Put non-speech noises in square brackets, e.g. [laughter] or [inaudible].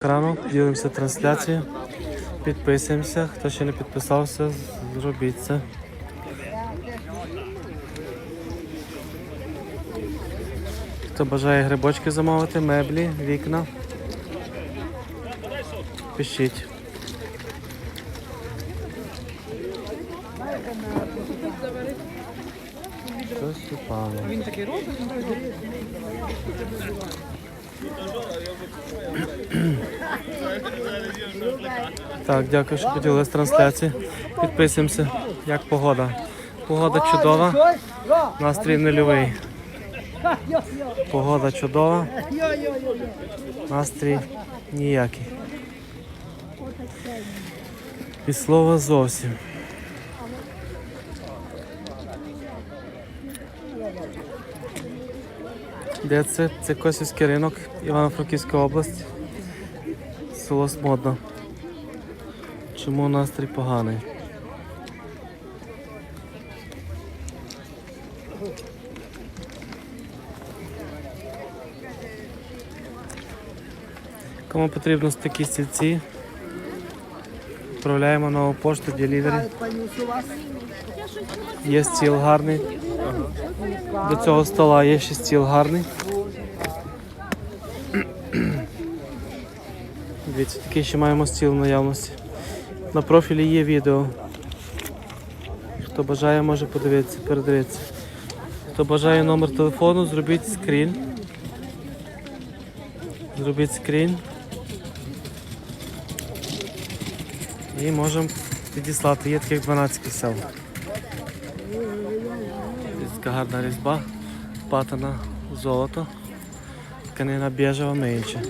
екрану, ділимося трансляцією, підписуємося. Хто ще не підписався, зробіть це. Хто бажає грибочки замовити, меблі, вікна. Пишіть. Щось упало. Він такий робить. Так, дякую, що поділилися трансляції. Підписуємося. Як погода? Погода чудова, настрій нульовий. Погода чудова, настрій ніякий. І слова зовсім. Де це? Це Косівський ринок, Івано-Франківська область. Село Смодно. Чому настрій поганий? Кому потрібно такі стільці, відправляємо нову пошту делівері. Є стіл гарний. До цього стола є ще стіл гарний. [clears throat] Дивіться, такий ще маємо стіл в наявності. На профілі є відео. Хто бажає, може подивитися, передивитися. Хто бажає номер телефону, зробіть скрін. Зробіть скрін. І можемо підіслати. Є таких 12 кісел. Така гарна різьба, патана, золото, тканина біжева миюча.